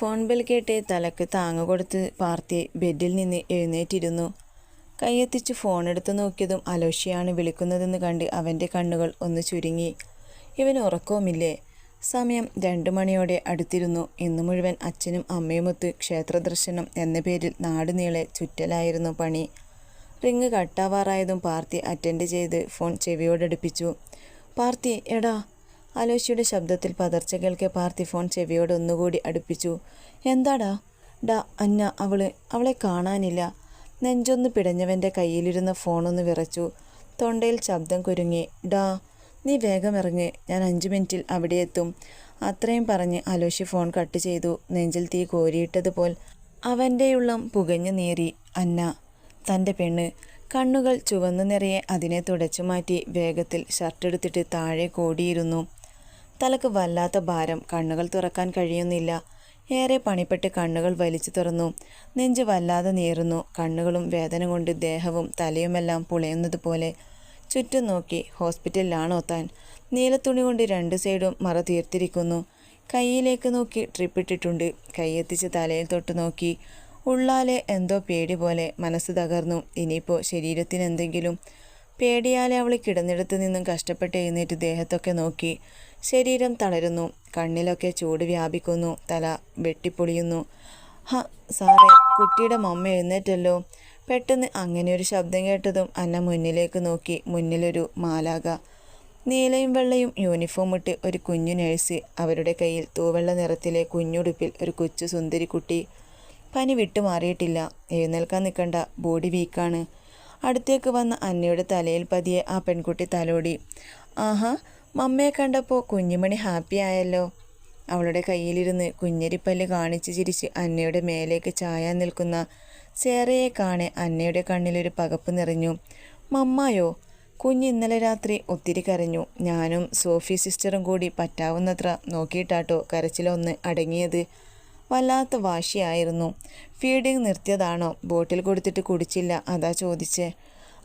Phone bell കേട്ട് തലക്ക് താങ്ങ കൊടുത്ത് പാർത്തി ബെഡിൽ നിന്ന് എഴുന്നേറ്റിരുന്നു. കൈയെത്തിച്ച് എടുത്തു നോക്കിയതും അലോഷിയാണ് വിളിക്കുന്നതെന്ന് കണ്ട് അവന്റെ കണ്ണുകൾ ഒന്ന് ചുരുങ്ങി. ഇവൻ ഉറക്കവുമില്ലേ? സമയം രണ്ടു മണിയോടെ അടുത്തിരുന്നു. ഇന്നു മുഴുവൻ അച്ഛനും അമ്മയുമൊത്ത് ക്ഷേത്രദർശനം എന്ന പേരിൽ നാടുനീളെ ചുറ്റലായിരുന്നു പണി. റിങ് കട്ടാവാറായതും പാർത്തി അറ്റൻഡ് ചെയ്ത് ഫോൺ ചെവിയോടടുപ്പിച്ചു. പാർത്തി എടാ അലോഷിയുടെ ശബ്ദത്തിൽ പതർച്ച കേൾക്കെ പാർത്തി ഫോൺ ചെവിയോട് ഒന്നുകൂടി അടുപ്പിച്ചു. എന്താടാ? ഡാ അന്ന അവൾ അവളെ കാണാനില്ല. നെഞ്ചൊന്ന് പിടഞ്ഞവന്റെ കയ്യിലിരുന്ന ഫോണൊന്ന് വിറച്ചു. തൊണ്ടയിൽ ശബ്ദം കുരുങ്ങി. ഡാ നീ വേഗം ഇറങ്ങ്. ഞാൻ അഞ്ച് മിനിറ്റിൽ അവിടെ എത്തും. അത്രയും പറഞ്ഞ് അലോഷി ഫോൺ കട്ട് ചെയ്തു. നെഞ്ചിൽ തീ കോരിയിട്ടതുപോൽ അവന്റെ ഉള്ളം പുകഞ്ഞു നേറി. അന്ന തന്റെ പെണ്ണ്. കണ്ണുകൾ ചുവന്നു നിറയെ അതിനെ തുടച്ചു മാറ്റി വേഗത്തിൽ ഷർട്ടെടുത്തിട്ട് താഴെ കോടിയിരുന്നു. തലക്ക് വല്ലാത്ത ഭാരം. കണ്ണുകൾ തുറക്കാൻ കഴിയുന്നില്ല. ഏറെ പണിപ്പെട്ട് കണ്ണുകൾ വലിച്ചു തുറന്നു. നെഞ്ച് വല്ലാതെ നീറുന്നു. കണ്ണുകളും വേദന കൊണ്ട് ദേഹവും തലയുമെല്ലാം പുളയുന്നത് പോലെ. ചുറ്റും നോക്കി ഹോസ്പിറ്റലിലാണോ താൻ? നീലത്തുണി കൊണ്ട് രണ്ട് സൈഡും മറ തീർത്തിരിക്കുന്നു. കൈയിലേക്ക് നോക്കി ട്രിപ്പിട്ടിട്ടുണ്ട് കൈയെത്തിച്ച് തലയിൽ തൊട്ട് നോക്കി. ഉള്ളാലെ എന്തോ പേടി പോലെ മനസ്സ് തകർന്നു. ഇനിയിപ്പോൾ ശരീരത്തിന് എന്തെങ്കിലും പേടിയാലെ അവൾ കിടന്നിടത്ത് നിന്നും കഷ്ടപ്പെട്ട് എഴുന്നേറ്റ് ദേഹത്തൊക്കെ നോക്കി. ശരീരം തളരുന്നു. കണ്ണിലൊക്കെ ചൂട് വ്യാപിക്കുന്നു. തല വെട്ടിപ്പൊളിയുന്നു. ഹ സാറേ കുട്ടിയുടെ മമ്മ എഴുന്നേറ്റല്ലോ. പെട്ടെന്ന് അങ്ങനെ ഒരു ശബ്ദം കേട്ടതും അന്ന മുന്നിലേക്ക് നോക്കി. മുന്നിലൊരു മാലാക നീലയും വെള്ളയും യൂണിഫോം ഇട്ട് ഒരു കുഞ്ഞു നേഴ്സ് അവരുടെ കയ്യിൽ തൂവെള്ള നിറത്തിലെ കുഞ്ഞുടുപ്പിൽ ഒരു കൊച്ചു സുന്ദരി കുട്ടി പനി വിട്ടുമാറിയിട്ടില്ല. എഴുന്നേൽക്കാൻ നിൽക്കണ്ട. ബോഡി വീക്കാണ്. അടുത്തേക്ക് വന്ന അന്നയുടെ തലയിൽ പതിയെ ആ പെൺകുട്ടി തലോടി. ആഹാ മമ്മയെ കണ്ടപ്പോൾ കുഞ്ഞുമണി ഹാപ്പി ആയല്ലോ. അവളുടെ കയ്യിലിരുന്ന് കുഞ്ഞരിപ്പല്ല് കാണിച്ച് ചിരിച്ച് അന്നയുടെ മേലേക്ക് ചായാൻ നിൽക്കുന്ന സേറയെ കാണെ അന്നയുടെ കണ്ണിലൊരു പകപ്പ് നിറഞ്ഞു. മമ്മായോ കുഞ്ഞ് ഇന്നലെ രാത്രി ഒത്തിരി കരഞ്ഞു. ഞാനും സോഫി സിസ്റ്ററും കൂടി പറ്റാവുന്നത്ര നോക്കിയിട്ടാട്ടോ കരച്ചിലൊന്ന് അടങ്ങിയത്. വല്ലാത്ത വാശിയായിരുന്നു. ഫീഡിങ് നിർത്തിയതാണോ? ബോട്ടിൽ കൊടുത്തിട്ട് കുടിച്ചില്ല അതാ ചോദിച്ചേ.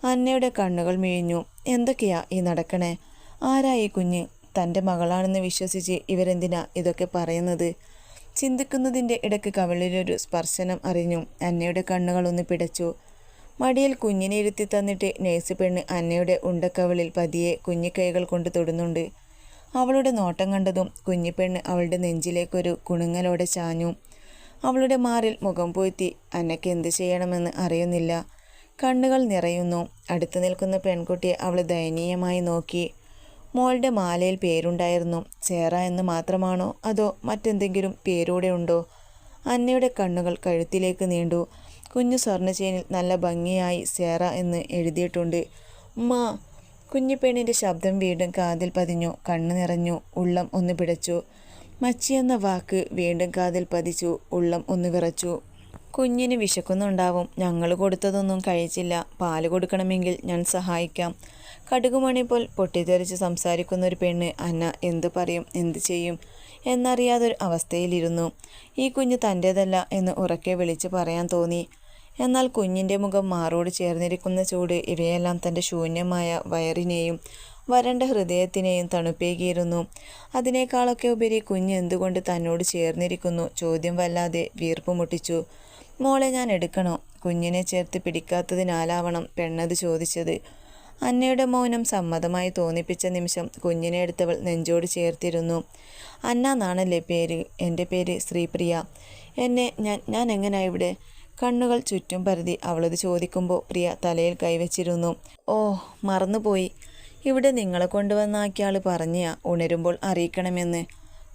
അന്നയുടെ കണ്ണുകൾ മിഴിഞ്ഞു. എന്തൊക്കെയാ ഈ നടക്കണേ? ആരാ ഈ കുഞ്ഞ്? തന്റെ മകളാണെന്ന് വിശ്വസിച്ച് ഇവരെന്തിനാ ഇതൊക്കെ പറയുന്നത്? ചിന്തിക്കുന്നതിന്റെ ഇടയ്ക്ക് കവളിലൊരു സ്പർശനം അറിഞ്ഞു. അന്നയുടെ കണ്ണുകളൊന്ന് പിടച്ചു. മടിയിൽ കുഞ്ഞിനെ ഇരുത്തി തന്നിട്ട് നേഴ്സ് പെണ്ണ് അന്നയുടെ ഉണ്ടക്കവളിൽ പതിയെ കുഞ്ഞിക്കൈകൾ കൊണ്ട് തൊടുന്നുണ്ട്. അവളുടെ നോട്ടം കണ്ടതും കുഞ്ഞിപ്പെണ്ണ് അവളുടെ നെഞ്ചിലേക്കൊരു കുണുങ്ങലോടെ ചാഞ്ഞു. അവളുടെ മാറിൽ മുഖം പോറ്റി അന്നയ്ക്ക് എന്ത് ചെയ്യണമെന്ന് അറിയുന്നില്ല. കണ്ണുകൾ നിറയുന്നു. അടുത്തു നിൽക്കുന്ന പെൺകുട്ടിയെ അവൾ ദയനീയമായി നോക്കി. മോളുടെ മാലയിൽ പേരുണ്ടായിരുന്നു. ചേറ എന്ന് മാത്രമാണോ? അതോ മറ്റെന്തെങ്കിലും പേരൂടെ ഉണ്ടോ? അന്നയുടെ കണ്ണുകൾ കഴുത്തിലേക്ക് നീണ്ടു. കുഞ്ഞു സ്വർണ ചെയിനിൽ നല്ല ഭംഗിയായി സേറ എന്ന് എഴുതിയിട്ടുണ്ട്. മാ കുഞ്ഞിപ്പെണ്ണിന്റെ ശബ്ദം വീണ്ടും കാതിൽ പതിഞ്ഞു കണ്ണു നിറഞ്ഞു ഉള്ളം ഒന്ന് പിടച്ചു. മച്ചി എന്ന വാക്ക് വീണ്ടും കാതിൽ പതിച്ചു ഉള്ളം ഒന്ന് വിറച്ചു. കുഞ്ഞിന് വിശക്കുന്നുണ്ടാവും. ഞങ്ങൾ കൊടുത്തതൊന്നും കഴിച്ചില്ല. പാൽ കൊടുക്കണമെങ്കിൽ ഞാൻ സഹായിക്കാം. കടുകുമണി പോൽ പൊട്ടിത്തെറിച്ച് സംസാരിക്കുന്ന ഒരു പെണ്ണ് അന്ന എന്തു പറയും എന്തു ചെയ്യും എന്നറിയാതൊരു അവസ്ഥയിലിരുന്നു. ഈ കുഞ്ഞ് തന്റേതല്ല എന്ന് ഉറക്കെ വിളിച്ച് പറയാൻ തോന്നി. എന്നാൽ കുഞ്ഞിന്റെ മുഖം മാറോട് ചേർന്നിരിക്കുന്ന ചൂട് ഇവയെല്ലാം തന്റെ ശൂന്യമായ വയറിനെയും വരണ്ട ഹൃദയത്തിനെയും തണുപ്പേകിയിരുന്നു. അതിനേക്കാളൊക്കെ ഉപരി കുഞ്ഞ് എന്തുകൊണ്ട് തന്നോട് ചേർന്നിരിക്കുന്നു? ചോദ്യം വല്ലാതെ വീർപ്പ് മുട്ടിച്ചു. മോളെ ഞാൻ എടുക്കണോ? കുഞ്ഞിനെ ചേർത്ത് പിടിക്കാത്തതിനാലാവണം പെണ്ണത് ചോദിച്ചത്. അന്നയുടെ മൗനം സമ്മതമായി തോന്നിപ്പിച്ച നിമിഷം കുഞ്ഞിനെ എടുത്തവൾ നെഞ്ചോട് ചേർത്തിരുന്നു. അന്ന എന്നാണല്ലേ പേര്? എന്റെ പേര് ശ്രീപ്രിയ. എന്നെ ഞാൻ ഞാൻ എങ്ങനെയാണ് ഇവിടെ? കണ്ണുകൾ ചുറ്റും പരതി അവളത് ചോദിക്കുമ്പോൾ പ്രിയ തലയിൽ കൈവച്ചിരുന്നു. ഓ മറന്നുപോയി. ഇവിടെ നിങ്ങളെ കൊണ്ടുവന്നാക്കിയാൾ പറഞ്ഞാ ഉണരുമ്പോൾ അറിയിക്കണമെന്ന്.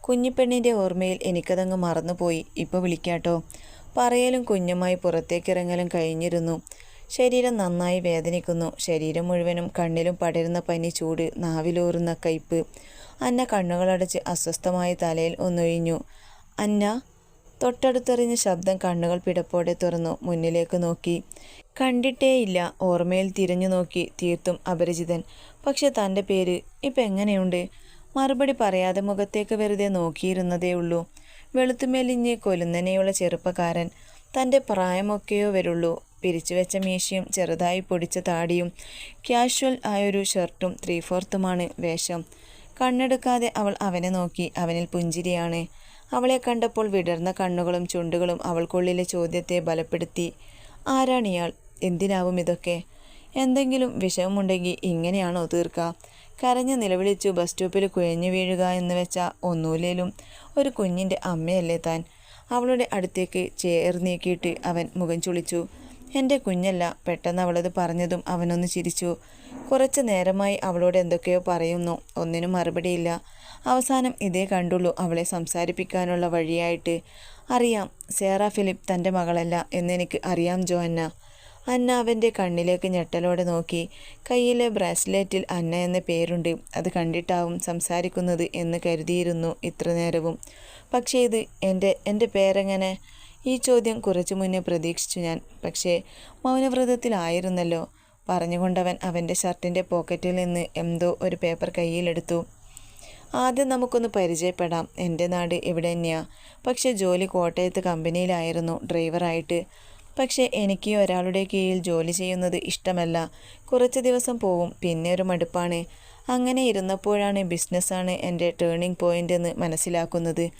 കുഞ്ഞിപ്പെണ്ണിന്റെ ഓർമ്മയിൽ എനിക്കതങ്ങ് മറന്നുപോയി. ഇപ്പോൾ വിളിക്കാട്ടോ. പറയലും കുഞ്ഞുമായി പുറത്തേക്കിറങ്ങലും കഴിഞ്ഞിരുന്നു. ശരീരം നന്നായി വേദനിക്കുന്നു. ശരീരം മുഴുവനും കണ്ണിലും പടരുന്ന പനി ചൂട് നാവിലൂറുന്ന കയ്പ് അന്ന കണ്ണുകളടച്ച് അസ്വസ്ഥമായി തലയിൽ ഒന്നൊഴിഞ്ഞു. അന്ന തൊട്ടടുത്തെറിഞ്ഞ ശബ്ദം കണ്ണുകൾ പിടപ്പോടെ തുറന്നു മുന്നിലേക്ക് നോക്കി. കണ്ടിട്ടേയില്ല. ഓർമ്മയിൽ തിരഞ്ഞു നോക്കി തീർത്തും അപരിചിതൻ. പക്ഷെ തന്റെ പേര് ഇപ്പം എങ്ങനെയുണ്ട്? മറുപടി പറയാതെ മുഖത്തേക്ക് വെറുതെ നോക്കിയിരുന്നതേ ഉള്ളൂ. വെളുത്തുമെലിഞ്ഞ് കൊലുന്നനെയുള്ള ചെറുപ്പക്കാരൻ. തന്റെ പ്രായമൊക്കെയോ വരുള്ളൂ. പിരിച്ചുവെച്ച മീശയും ചെറുതായി പൊടിച്ച താടിയും ക്യാഷ്വൽ ആയൊരു ഷർട്ടും ത്രീ ഫോർത്തുമാണ് വേഷം. കണ്ണെടുക്കാതെ അവൾ അവനെ നോക്കി. അവനിൽ പുഞ്ചിരിയാണ്. അവളെ കണ്ടപ്പോൾ വിടർന്ന കണ്ണുകളും ചുണ്ടുകളും അവൾക്കുള്ളിലെ ചോദ്യത്തെ ബലപ്പെടുത്തി. ആരാണിയാൾ എന്തിനാവും ഇതൊക്കെ? എന്തെങ്കിലും വിഷമമുണ്ടെങ്കിൽ ഇങ്ങനെയാണോ തീർക്കുക കരഞ്ഞ് നിലവിളിച്ചു ബസ് സ്റ്റോപ്പിൽ കുഴഞ്ഞു വീഴുക എന്ന് വെച്ചാൽ ഒന്നൂലേലും ഒരു കുഞ്ഞിന്റെ അമ്മയല്ലേ താൻ അവളുടെ അടുത്തേക്ക് ചേർ നീക്കിയിട്ട് അവൻ മുഖം ചുളിച്ചു. എന്റെ കുഞ്ഞല്ല പെട്ടെന്ന് അവളത് പറഞ്ഞതും അവനൊന്ന് ചിരിച്ചു. കുറച്ച് നേരമായി അവളോട് എന്തൊക്കെയോ പറയുന്നു. ഒന്നിനും മറുപടിയില്ല. അവസാനം ഇതേ കണ്ടുള്ളൂ അവളെ സംസാരിപ്പിക്കാനുള്ള വഴിയായിട്ട്. അറിയാം സേറ ഫിലിപ്പ് തന്റെ മകളല്ല എന്നെനിക്ക് അറിയാം ജോ അന്ന അന്ന അവന്റെ കണ്ണിലേക്ക് ഞെട്ടലോടെ നോക്കി. കയ്യിലെ ബ്രാസ്ലെറ്റിൽ അന്ന എന്ന പേരുണ്ട്. അത് കണ്ടിട്ടാവും സംസാരിക്കുന്നത് എന്ന് കരുതിയിരുന്നു ഇത്ര നേരവും. പക്ഷേ ഇത് എന്റെ എന്റെ പേരെങ്ങനെ? ഈ ചോദ്യം കുറച്ചു മുന്നേ പ്രതീക്ഷിച്ചു ഞാൻ. പക്ഷേ മൗനവ്രതത്തിലായിരുന്നല്ലോ പറഞ്ഞുകൊണ്ടവൻ അവന്റെ ഷർട്ടിന്റെ പോക്കറ്റിൽ നിന്ന് എന്തോ ഒരു പേപ്പർ കയ്യിലെടുത്തു. ആദ്യം നമുക്കൊന്ന് പരിചയപ്പെടാം. എന്റെ നാട് എവിടെ തന്നെയാണ് പക്ഷേ ജോലി കോട്ടയത്ത് കമ്പനിയിലായിരുന്നു ഡ്രൈവറായിട്ട്. പക്ഷേ എനിക്ക് ഒരാളുടെ കീഴിൽ ജോലി ചെയ്യുന്നത് ഇഷ്ടമല്ല. കുറച്ച് ദിവസം പോവും പിന്നെ ഒരു മടുപ്പാണ്. അങ്ങനെ ഇരുന്നപ്പോഴാണ് ബിസിനസ്സാണ് എന്റെ ടേണിംഗ് പോയിന്റ് എന്ന് മനസ്സിലാക്കുന്നത്.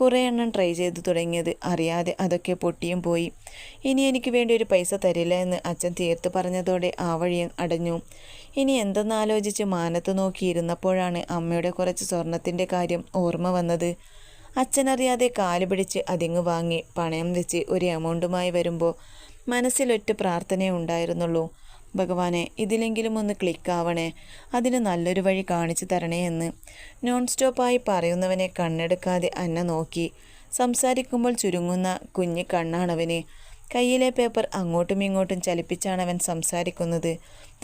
കുറേ എണ്ണം ട്രൈ ചെയ്തു തുടങ്ങിയത്. അറിയാതെ അതൊക്കെ പൊട്ടിയും പോയി. ഇനി എനിക്ക് വേണ്ടി ഒരു പൈസ തരില്ല എന്ന് അച്ഛൻ തീർത്ത് പറഞ്ഞതോടെ ആ വഴിയും അടഞ്ഞു. ഇനി എന്തെന്നാലോചിച്ച് മാനത്ത് നോക്കിയിരുന്നപ്പോഴാണ് അമ്മയുടെ കുറച്ച് സ്വർണത്തിന്റെ കാര്യം ഓർമ്മ വന്നത്. അച്ഛനറിയാതെ കാൽ പിടിച്ച് അതിങ്ങ് വാങ്ങി പണയം വെച്ച് ഒരു എമൗണ്ടുമായി വരുമ്പോൾ മനസ്സിലൊറ്റ പ്രാർത്ഥനയേ ഉണ്ടായിരുന്നുള്ളൂ. ഭഗവാനെ ഇതിലെങ്കിലും ഒന്ന് ക്ലിക്കാവണേ. അതിന് നല്ലൊരു വഴി കാണിച്ചു തരണേ എന്ന്. നോൺ സ്റ്റോപ്പായി പറയുന്നവനെ കണ്ണെടുക്കാതെ അന്ന നോക്കി. സംസാരിക്കുമ്പോൾ ചുരുങ്ങുന്ന കുഞ്ഞു കണ്ണാണവന്. കയ്യിലെ പേപ്പർ അങ്ങോട്ടും ഇങ്ങോട്ടും ചലിപ്പിച്ചാണ് അവൻ സംസാരിക്കുന്നത്.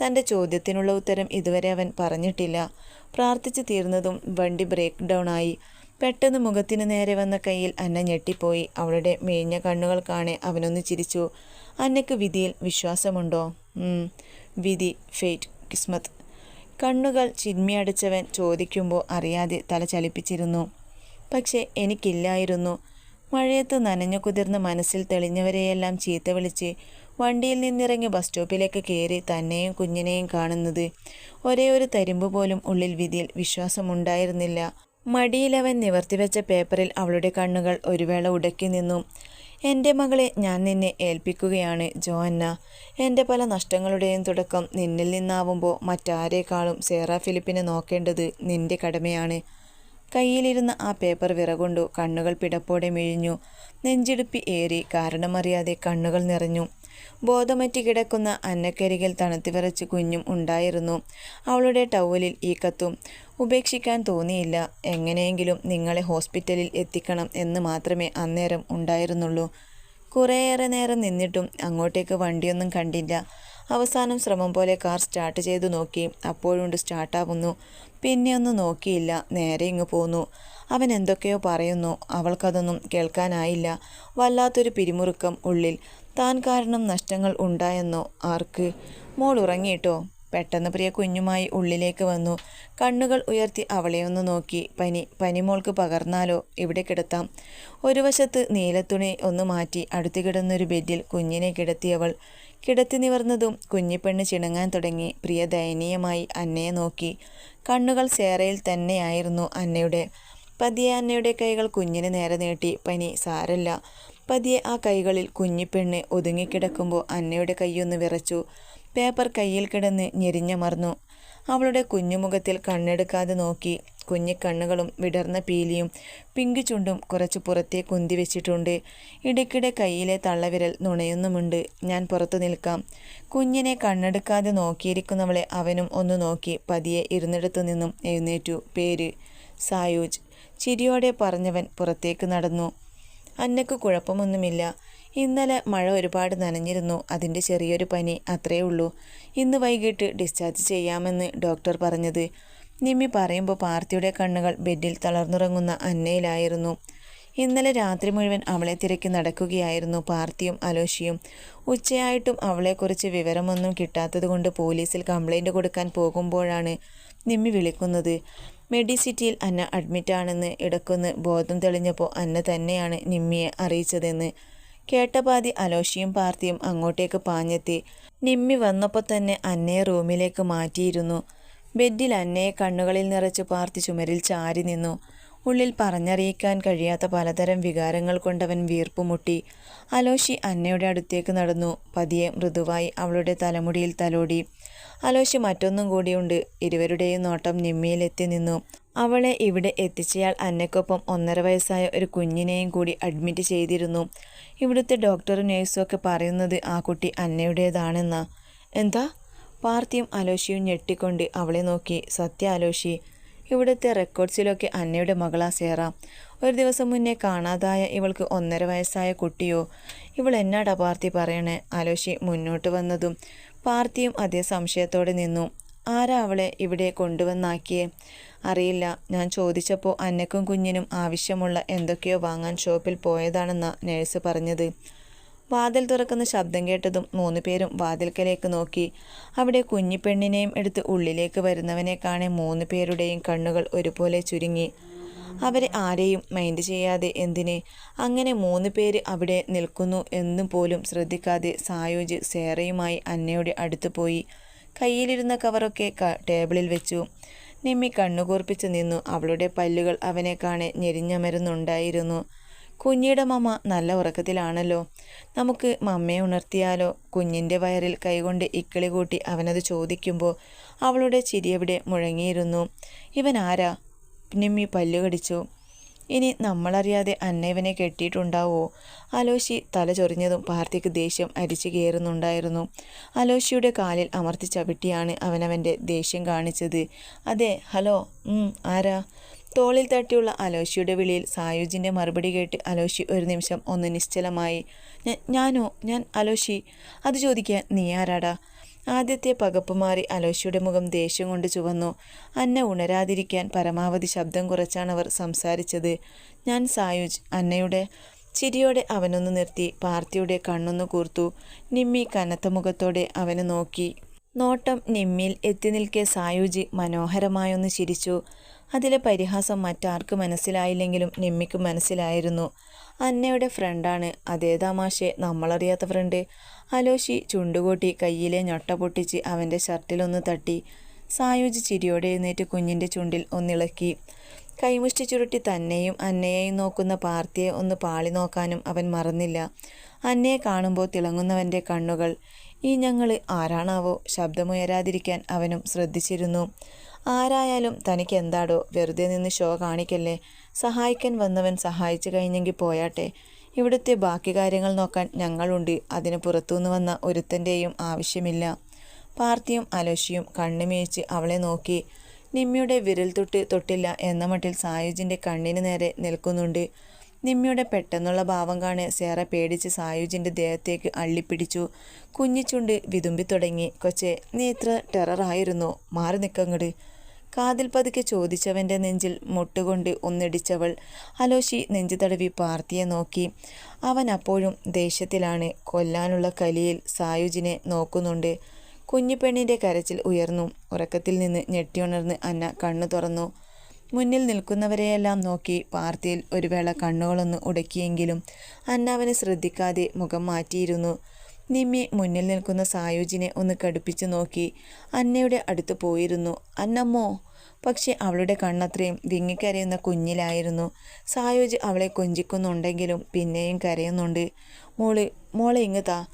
തന്റെ ചോദ്യത്തിനുള്ള ഉത്തരം ഇതുവരെ അവൻ പറഞ്ഞിട്ടില്ല. പ്രാർത്ഥിച്ചു തീർന്നതും വണ്ടി ബ്രേക്ക് ഡൗൺ ആയി. പെട്ടെന്ന് മുഖത്തിന് നേരെ വന്ന കയ്യിൽ അന്ന ഞെട്ടിപ്പോയി. അവളുടെ മേഞ്ഞ കണ്ണുകൾ കാണെ അവനൊന്ന് ചിരിച്ചു. അന്നയ്ക്ക് വിധിയിൽ വിശ്വാസമുണ്ടോ? വിധി ഫെയ്റ്റ് കിസ്മത്ത്. കണ്ണുകൾ ചിന്മിയടിച്ചവൻ ചോദിക്കുമ്പോൾ അറിയാതെ തല ചലിപ്പിച്ചിരുന്നു. പക്ഷേ എനിക്കില്ലായിരുന്നു. മഴയത്ത് നനഞ്ഞു കുതിർന്ന മനസ്സിൽ തെളിഞ്ഞവരെയെല്ലാം ചീത്ത വിളിച്ച് വണ്ടിയിൽ നിന്നിറങ്ങി ബസ് സ്റ്റോപ്പിലേക്ക് കയറി തന്നെയും കുഞ്ഞിനെയും കാണുന്നത്. ഒരേ ഒരു തരിമ്പ് പോലും ഉള്ളിൽ വിധിയിൽ വിശ്വാസമുണ്ടായിരുന്നില്ല. മടിയിലവൻ നിവർത്തിവെച്ച പേപ്പറിൽ അവളുടെ കണ്ണുകൾ ഒരു വേള ഉടക്കി നിന്നു എന്റെ മകളെ ഞാൻ നിന്നെ ഏൽപ്പിക്കുകയാണ് ജോഅന്ന എന്റെ പല നഷ്ടങ്ങളുടെയും തുടക്കം നിന്നിൽ നിന്നാവുമ്പോൾ മറ്റാരേക്കാളും സേറ ഫിലിപ്പിനെ നോക്കേണ്ടത് നിന്റെ കടമയാണ്. കയ്യിലിരുന്ന ആ പേപ്പർ വിറകൊണ്ടു കണ്ണുകൾ പിടപ്പോടെ മിഴിഞ്ഞു. നെഞ്ചിടുപ്പി ഏറി കാരണമറിയാതെ കണ്ണുകൾ നിറഞ്ഞു. ബോധമറ്റി കിടക്കുന്ന അന്നക്കരികിൽ തണുത്തിവിറച്ച് കുഞ്ഞും ഉണ്ടായിരുന്നു. അവളുടെ ടവലിൽ ഈ കത്തും ഉപേക്ഷിക്കാൻ തോന്നിയില്ല. എങ്ങനെയെങ്കിലും നിങ്ങളെ ഹോസ്പിറ്റലിൽ എത്തിക്കണം എന്ന് മാത്രമേ അന്നേരം ഉണ്ടായിരുന്നുള്ളൂ. കുറേയേറെ നേരം നിന്നിട്ടും അങ്ങോട്ടേക്ക് വണ്ടിയൊന്നും കണ്ടില്ല. അവസാനം ശ്രമം പോലെ കാർ സ്റ്റാർട്ട് ചെയ്തു നോക്കി. അപ്പോഴുണ്ട് സ്റ്റാർട്ടാവുന്നു. പിന്നെ ഒന്നും നോക്കിയില്ല. നേരെ ഇങ്ങ് പോന്നു. അവൻ എന്തൊക്കെയോ പറയുന്നു. അവൾക്കതൊന്നും കേൾക്കാനായില്ല. വല്ലാത്തൊരു പിരിമുറുക്കം ഉള്ളിൽ. താൻ കാരണം നഷ്ടങ്ങൾ ഉണ്ടായെന്നോ? ആർക്ക്? മോൾ ഉറങ്ങിയിട്ടോ? പെട്ടെന്ന് പ്രിയ കുഞ്ഞുമായി ഉള്ളിലേക്ക് വന്നു. കണ്ണുകൾ ഉയർത്തി അവളെ ഒന്ന് നോക്കി. പനി പനിമോൾക്ക് പകർന്നാലോ? ഇവിടെ കിടത്താം. ഒരു വശത്ത് നീലത്തുണി ഒന്ന് മാറ്റി അടുത്ത് കിടന്നൊരു ബെഡിൽ കുഞ്ഞിനെ കിടത്തിയവൾ കിടത്തി നിവർന്നതും കുഞ്ഞിപ്പെണ്ണ് ചിണങ്ങാൻ തുടങ്ങി. പ്രിയ ദയനീയമായി അന്നയെ നോക്കി. കണ്ണുകൾ സേറയിൽ തന്നെയായിരുന്നു അന്നയുടെ. പതിയെ അന്നയുടെ കൈകൾ കുഞ്ഞിന് നേരെ നീട്ടി. പനി സാരല്ല. പതിയെ ആ കൈകളിൽ കുഞ്ഞിപ്പെണ്ണ് ഒതുങ്ങിക്കിടക്കുമ്പോൾ അന്നയുടെ കൈയൊന്ന് വിറച്ചു. പേപ്പർ കയ്യിൽ കിടന്ന് ഞെരിഞ്ഞമർന്നു അവളുടെ കുഞ്ഞുമുഖത്തിൽ കണ്ണെടുക്കാതെ നോക്കി. കുഞ്ഞിക്കണ്ണുകളും വിടർന്ന പീലിയും പിങ്ക് ചുണ്ടും കുറച്ച് പുറത്തെ കുന്തി വെച്ചിട്ടുണ്ട്. ഇടയ്ക്കിടെ കയ്യിലെ തള്ളവിരൽ നുണയുന്നുമുണ്ട്. ഞാൻ പുറത്തു നിൽക്കാം. കുഞ്ഞിനെ കണ്ണെടുക്കാതെ നോക്കിയിരിക്കുന്നവളെ അവനും ഒന്ന് നോക്കി പതിയെ ഇരുന്നിടത്തു നിന്നും എഴുന്നേറ്റു. പേര് സായൂജ്. ചിരിയോടെ പറഞ്ഞവൻ പുറത്തേക്ക് നടന്നു. അന്നക്ക് കുഴപ്പമൊന്നുമില്ല. ഇന്നലെ മഴ ഒരുപാട് നനഞ്ഞിരുന്നു. അതിന്റെ ചെറിയൊരു പനി അത്രയേ ഉള്ളൂ. ഇന്ന് വൈകിട്ട് ഡിസ്ചാർജ് ചെയ്യാമെന്ന് ഡോക്ടർ പറഞ്ഞത്. നിമ്മി പറയുമ്പോൾ പാർത്തിയുടെ കണ്ണുകൾ ബെഡിൽ തളർന്നുറങ്ങുന്ന അന്നയിലായിരുന്നു ഇന്നലെ രാത്രി മുഴുവൻ അവളെ തിരക്കി നടക്കുകയായിരുന്നു പാർത്തിയും അലോഷിയും. ഉച്ചയായിട്ടും അവളെക്കുറിച്ച് വിവരമൊന്നും കിട്ടാത്തതുകൊണ്ട് പോലീസിൽ കംപ്ലൈന്റ് കൊടുക്കാൻ പോകുമ്പോഴാണ് നിമ്മി വിളിക്കുന്നത്. മെഡിസിറ്റിയിൽ അന്ന അഡ്മിറ്റാണെന്ന് ഇടക്കൊന്ന് ബോധം തെളിഞ്ഞപ്പോൾ അന്ന തന്നെയാണ് നിമ്മിയെ അറിയിച്ചതെന്ന്. കേട്ടപാതി അലോഷിയും പാർത്തിയും അങ്ങോട്ടേക്ക് പാഞ്ഞെത്തി. നിമ്മി വന്നപ്പോൾ തന്നെ അന്നയെ റൂമിലേക്ക് മാറ്റിയിരുന്നു. ബെഡിൽ അന്നയെ കണ്ണുകളിൽ നിറച്ച് പാർത്തി ചുമരിൽ ചാരി നിന്നു. ഉള്ളിൽ പറഞ്ഞറിയിക്കാൻ കഴിയാത്ത പലതരം വികാരങ്ങൾ കൊണ്ടവൻ വീർപ്പുമുട്ടി അലോഷി അന്നയുടെ അടുത്തേക്ക് നടന്നു. പതിയെ മൃദുവായി അവളുടെ തലമുടിയിൽ തലോടി. അലോഷി മറ്റൊന്നും കൂടിയുണ്ട്. ഇരുവരുടെയും നോട്ടം നിമ്മിയിലെത്തി നിന്നു. അവളെ ഇവിടെ എത്തിച്ചയാൾ അന്നയ്ക്കൊപ്പം ഒന്നര വയസ്സായ ഒരു കുഞ്ഞിനെയും കൂടി അഡ്മിറ്റ് ചെയ്തിരുന്നു. ഇവിടുത്തെ ഡോക്ടറും നേഴ്സും ഒക്കെ പറയുന്നത് ആ കുട്ടി അന്നയുടേതാണെന്ന. എന്താ? പാർത്തിയും അലോഷിയും ഞെട്ടിക്കൊണ്ട് അവളെ നോക്കി. സത്യ അലോഷി ഇവിടുത്തെ റെക്കോർഡ്സിലൊക്കെ അന്നയുടെ മകളാ സേറ. ഒരു ദിവസം മുന്നേ കാണാതായ ഇവൾക്ക് ഒന്നര വയസ്സായ കുട്ടിയോ? ഇവൾ എന്നാടാ പാർത്തി പറയണേ? അലോഷി മുന്നോട്ട് വന്നതും പാർത്തിയും അതേ സംശയത്തോടെ നിന്നു. ആരാ അവളെ ഇവിടെ കൊണ്ടുവന്നാക്കിയേ? അറിയില്ല. ഞാൻ ചോദിച്ചപ്പോൾ അന്നക്കും കുഞ്ഞിനും ആവശ്യമുള്ള എന്തൊക്കെയോ വാങ്ങാൻ ഷോപ്പിൽ പോയതാണെന്ന നേഴ്സ് പറഞ്ഞത്. വാതിൽ തുറക്കുന്ന ശബ്ദം കേട്ടതും മൂന്ന് പേരും വാതിൽക്കലേക്ക് നോക്കി. അവിടെ കുഞ്ഞിപ്പെണ്ണിനെയും എടുത്ത് ഉള്ളിലേക്ക് വരുന്നവനെ കാണെ മൂന്ന് പേരുടെയും കണ്ണുകൾ ഒരുപോലെ ചുരുങ്ങി. അവരെ ആരെയും മൈൻഡ് ചെയ്യാതെ എന്തിന്? അങ്ങനെ മൂന്ന് പേര് അവിടെ നിൽക്കുന്നു എന്നും പോലും ശ്രദ്ധിക്കാതെ സായോജ് സേറയുമായി അന്നയുടെ അടുത്ത് പോയി. കയ്യിലിരുന്ന കവറൊക്കെ ടേബിളിൽ വെച്ചു. നിമ്മി കണ്ണുകൂർപ്പിച്ച് നിന്നു. അവളുടെ പല്ലുകൾ അവനെ കാണെ ഞെരിഞ്ഞമരുന്നുണ്ടായിരുന്നു. കുഞ്ഞിയുടെ മമ്മ നല്ല ഉറക്കത്തിലാണല്ലോ. നമുക്ക് മമ്മയെ ഉണർത്തിയാലോ? കുഞ്ഞിന്റെ വയറിൽ കൈകൊണ്ട് ഇക്കിളി കൂട്ടി അവനത് ചോദിക്കുമ്പോൾ അവളുടെ ചിരിയവിടെ മുഴങ്ങിയിരുന്നു. ഇവൻ ആരാ നിമ്മി പല്ലുകടിച്ചു ഇനി നമ്മളറിയാതെ അന്നയവനെ കെട്ടിയിട്ടുണ്ടാവോ? അലോശി തല ചൊറിഞ്ഞതും പാർത്തിക്ക് ദേഷ്യം അരിച്ചു കയറുന്നുണ്ടായിരുന്നു. അലോശിയുടെ കാലിൽ അമർത്തി ചവിട്ടിയാണ് അവനവന്റെ ദേഷ്യം കാണിച്ചത്. അതെ ഹലോ ആരാ? തോളിൽ തട്ടിയുള്ള അലോശിയുടെ വിളിയിൽ സായുജിന്റെ മറുപടി കേട്ട് അലോശി ഒരു നിമിഷം ഒന്ന് നിശ്ചലമായി. ഞാനോ? ഞാൻ അലോശി. അത് ചോദിക്കാൻ നീ ആരാടാ? ആദ്യത്തെ പകപ്പ് മാറി അലോശിയുടെ മുഖം ദേഷ്യം കൊണ്ട് ചുവന്നു. അന്ന ഉണരാതിരിക്കാൻ പരമാവധി ശബ്ദം കുറച്ചാണ് അവർ സംസാരിച്ചത്. ഞാൻ സായുജ് അന്നയുടെ ചിരിയോടെ അവനൊന്ന് നിർത്തി. പാർത്തിയുടെ കണ്ണൊന്നു കൂർത്തു. നിമ്മി കനത്ത മുഖത്തോടെ അവന് നോക്കി. നോട്ടം നിമ്മിയിൽ എത്തി നിൽക്കെ സായുജി മനോഹരമായൊന്ന് ചിരിച്ചു. അതിലെ പരിഹാസം മറ്റാർക്ക് മനസ്സിലായില്ലെങ്കിലും നിമ്മിക്ക് മനസ്സിലായിരുന്നു. അന്നയുടെ ഫ്രണ്ടാണ്. അതേ തമാശെ നമ്മളറിയാത്ത ഫ്രണ്ട്. അലോഷി ചുണ്ടുകൂട്ടി കയ്യിലെ ഞൊട്ട പൊട്ടിച്ച് അവന്റെ ഷർട്ടിലൊന്ന് തട്ടി. സായുജ് ചിരിയോടെ എഴുന്നേറ്റ് കുഞ്ഞിന്റെ ചുണ്ടിൽ ഒന്നിളക്കി കൈമുഷ്ടി ചുരുട്ടി തന്നെയും അന്നയെയും നോക്കുന്ന പാർത്തിയെ ഒന്ന് പാളി നോക്കാനും അവൻ മറന്നില്ല. അന്നയെ കാണുമ്പോൾ തിളങ്ങുന്നവന്റെ കണ്ണുകൾ. ഈ ഞങ്ങൾ ആരാണാവോ? ശബ്ദമുയരാതിരിക്കാൻ അവനും ശ്രദ്ധിച്ചിരുന്നു. ആരായാലും തനിക്ക് എന്താടോ വെറുതെ നിന്ന് ഷോ കാണിക്കല്ലേ? സഹായിക്കാൻ വന്നവൻ സഹായിച്ചു കഴിഞ്ഞെങ്കിൽ പോയാട്ടെ. ഇവിടുത്തെ ബാക്കി കാര്യങ്ങൾ നോക്കാൻ ഞങ്ങളുണ്ട്. അതിന് പുറത്തുനിന്ന് വന്ന ഒരുത്തന്റെയും ആവശ്യമില്ല. പാർത്തിയും അലോഷിയും കണ്ണുമേച്ച് അവളെ നോക്കി. നിമ്മിയുടെ വിരൽ തൊട്ട് തൊട്ടില്ല എന്ന മട്ടിൽ സായുജിന്റെ കണ്ണിന് നേരെ നിൽക്കുന്നുണ്ട്. നിമ്മിയുടെ പെട്ടെന്നുള്ള ഭാവം കാണെ സേറ പേടിച്ച് സായുജിന്റെ ദേഹത്തേക്ക് അള്ളിപ്പിടിച്ചു. കുഞ്ഞിച്ചുണ്ട് വിതുമ്പി തുടങ്ങി കൊച്ചെ നീ ഇത്ര ടെററായിരുന്നു. മാറി നിൽക്കങ്ങട് കാതിൽ പതുക്കെ ചോദിച്ചവന്റെ നെഞ്ചിൽ മുട്ടുകൊണ്ട് ഒന്നിടിച്ചവൾ അലോഷി നെഞ്ചു തടവി പാർത്തിയെ നോക്കി. അവൻ അപ്പോഴും ദേഷ്യത്തിലാണ്. കൊല്ലാനുള്ള കലിയിൽ സായുജിനെ നോക്കുന്നുണ്ട്. കുഞ്ഞിപ്പെണ്ണിന്റെ കരച്ചിൽ ഉയർന്നു. ഉറക്കത്തിൽ നിന്ന് ഞെട്ടിയുണർന്ന് അന്ന കണ്ണു തുറന്നു. മുന്നിൽ നിൽക്കുന്നവരെയെല്ലാം നോക്കി പാർത്തിയിൽ ഒരു വേള കണ്ണുകളൊന്ന് ഉടക്കിയെങ്കിലും അന്ന അവനെ ശ്രദ്ധിക്കാതെ മുഖം മാറ്റിയിരുന്നു. നിമ്മി മുന്നിൽ നിൽക്കുന്ന സായുജിനെ ഒന്ന് കടുപ്പിച്ചു നോക്കി. അന്നയുടെ അടുത്ത് പോയിരുന്നു. അന്നമ്മോ പക്ഷെ അവളുടെ കണ്ണത്രയും വിങ്ങിക്കരയുന്ന കുഞ്ഞിലായിരുന്നു. സായുജ് അവളെ കൊഞ്ചിക്കുന്നുണ്ടെങ്കിലും പിന്നെയും കരയുന്നുണ്ട്. മോൾ മോളെ ഇങ്ങ് താ.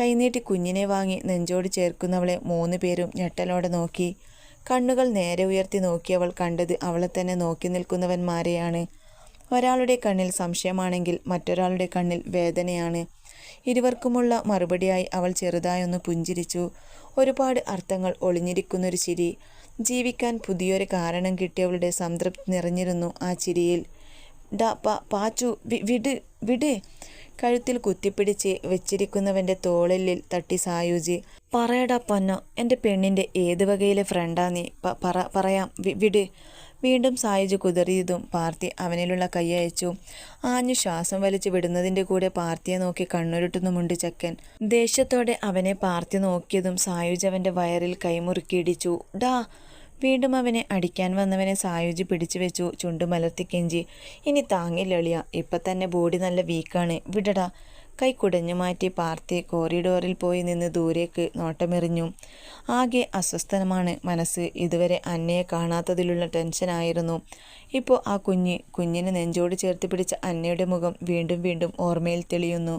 കൈനീട്ടി കുഞ്ഞിനെ വാങ്ങി നെഞ്ചോട് ചേർക്കുന്നവളെ മൂന്ന് പേരും ഞെട്ടലോടെ നോക്കി. കണ്ണുകൾ നേരെ ഉയർത്തി നോക്കിയവൾ കണ്ടത് അവളെ തന്നെ നോക്കി നിൽക്കുന്നവന്മാരെയാണ്. ഒരാളുടെ കണ്ണിൽ സംശയമാണെങ്കിൽ മറ്റൊരാളുടെ കണ്ണിൽ വേദനയാണ്. ഇരുവർക്കുമുള്ള മറുപടിയായി അവൾ ചെറുതായൊന്ന് പുഞ്ചിരിച്ചു. ഒരുപാട് അർത്ഥങ്ങൾ ഒളിഞ്ഞിരിക്കുന്നൊരു ചിരി. ജീവിക്കാൻ പുതിയൊരു കാരണം കിട്ടിയവളുടെ സംതൃപ്തി നിറഞ്ഞിരുന്നു ആ ചിരിയിൽ. ഡ പാ പാച്ചു വിട് വിട് കഴുത്തിൽ കുത്തിപ്പിടിച്ച് വെച്ചിരിക്കുന്നവന്റെ തോളിലിൽ തട്ടി സായൂജി. പറയടാ പൊന്നോ എന്റെ പെണ്ണിന്റെ ഏത് വകയിലെ ഫ്രണ്ടാ നീ? പറ പറയാം. വിട്. വീണ്ടും സായിജ് കുതറിയതും പാർത്തി അവനിലുള്ള കൈയയച്ചു ആഞ്ഞു ശ്വാസം വലിച്ചു വിടുന്നതിന്റെ കൂടെ പാർത്തിയെ നോക്കി കണ്ണുരുട്ടുന്നുമുണ്ട് ചക്കൻ. ദേഷ്യത്തോടെ അവനെ പാർത്തി നോക്കിയതും സായുജ് അവന്റെ വയറിൽ കൈമുറുക്കിയിടിച്ചു ഡാ! വീണ്ടും അവനെ അടിക്കാൻ വന്നവനെ സായുജി പിടിച്ചു വെച്ചു ചുണ്ടുമലർത്തി കെഞ്ചി. ഇനി താങ്ങില്ലളിയ ഇപ്പം തന്നെ ബോഡി നല്ല വീക്കാണ്. വിടടാ. കൈ കുടഞ്ഞു മാറ്റി പാർത്തി കോറിഡോറിൽ പോയി നിന്ന് ദൂരേക്ക് നോട്ടമെറിഞ്ഞു. ആകെ അസ്വസ്ഥനമാണ് മനസ്സ്. ഇതുവരെ അന്നയെ കാണാത്തതിലുള്ള ടെൻഷനായിരുന്നു ഇപ്പോൾ ആ കുഞ്ഞ് കുഞ്ഞിനെ നെഞ്ചോട് ചേർത്ത് പിടിച്ച അന്നയുടെ മുഖം വീണ്ടും വീണ്ടും ഓർമ്മയിൽ തെളിയുന്നു.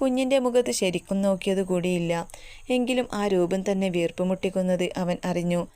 കുഞ്ഞിന്റെ മുഖത്ത് ശരിക്കും നോക്കിയത് കൂടിയില്ല എങ്കിലും ആ രൂപം തന്നെ വീർപ്പുമുട്ടിക്കുന്നത് അവൻ അറിഞ്ഞു.